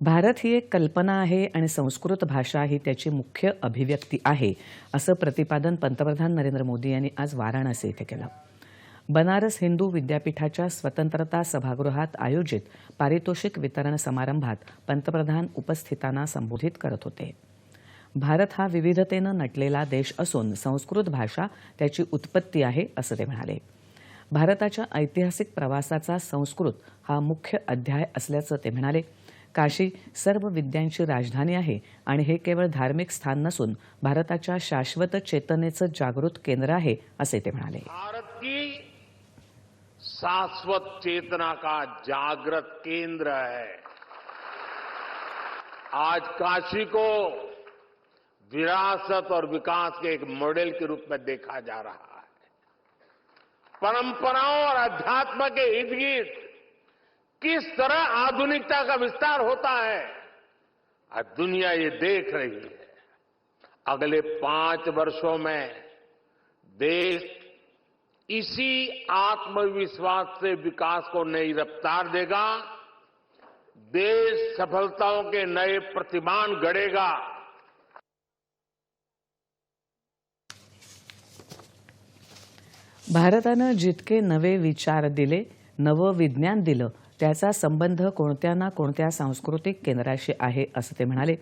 भारत ही एक कल्पना आहे आणि संस्कृत भाषा ही त्याची मुख्य अभिव्यक्ती आहे असं प्रतिपादन पंतप्रधान नरेंद्र मोदी यांनी आज वाराणसी इथे केलं. बनारस हिंदू विद्यापीठाच्या स्वतंत्रता सभागृहात आयोजित पारितोषिक वितरण समारंभात पंतप्रधान उपस्थितांना संबोधित करत होते. भारत हा विविधतेनं नटलेला देश असून संस्कृत भाषा त्याची उत्पत्ती आहे असं ते म्हणाले. भारताच्या ऐतिहासिक प्रवासाचा संस्कृत हा मुख्य अध्याय असल्याचं ते म्हणाले. काशी सर्व विद्यांची राजधानी आहे आणि हे केवळ धार्मिक स्थान नसून भारताच्या शाश्वत चेतनेचं जागृत केंद्र आहे असे ते म्हणाले. भारत की शाश्वत चेतना का जागृत केंद्र है? आज काशी को विरासत और विकास के एक मॉडल के रूप में देखा जा रहा है। परंपराओं और अध्यात्म के इर्द गिर्द किस तरह आधुनिकता का विस्तार होता है? आज दुनिया ये देख रही है। अगले पाँच वर्षों में देश इसी आत्मविश्वास से विकास को नई रफ्तार देगा। देश सफलताओं के नए प्रतिमान गढ़ेगा। भारतानं जितके नवे विचार दिले, नवं विज्ञान दिलं त्याचा संबंध कोणत्या ना कोणत्या सांस्कृतिक केंद्राशी आहे असं ते म्हणाले.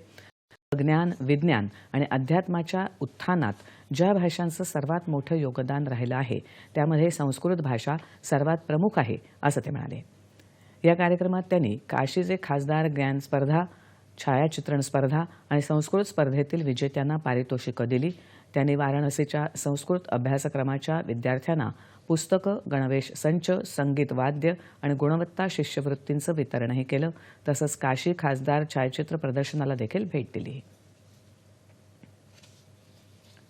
ज्ञान विज्ञान आणि अध्यात्माच्या उत्थानात ज्या भाषांचं सर्वात मोठं योगदान राहिलं आहे त्यामध्ये संस्कृत भाषा सर्वात प्रमुख आहे असं ते म्हणाले. या कार्यक्रमात त्यांनी काशीचे खासदार ज्ञान स्पर्धा छायाचित्रण स्पर्धा आणि संस्कृत स्पर्धेतील विजेत्यांना पारितोषिकं दिली. त्यांनी वाराणसीच्या संस्कृत अभ्यासक्रमाच्या विद्यार्थ्यांना पुस्तकं गणवेश संच संगीत वाद्य आणि गुणवत्ता शिष्यवृत्तींचं वितरणही केलं. तसंच काशी खासदार छायाचित्र प्रदर्शनाला देखील भेट दिली.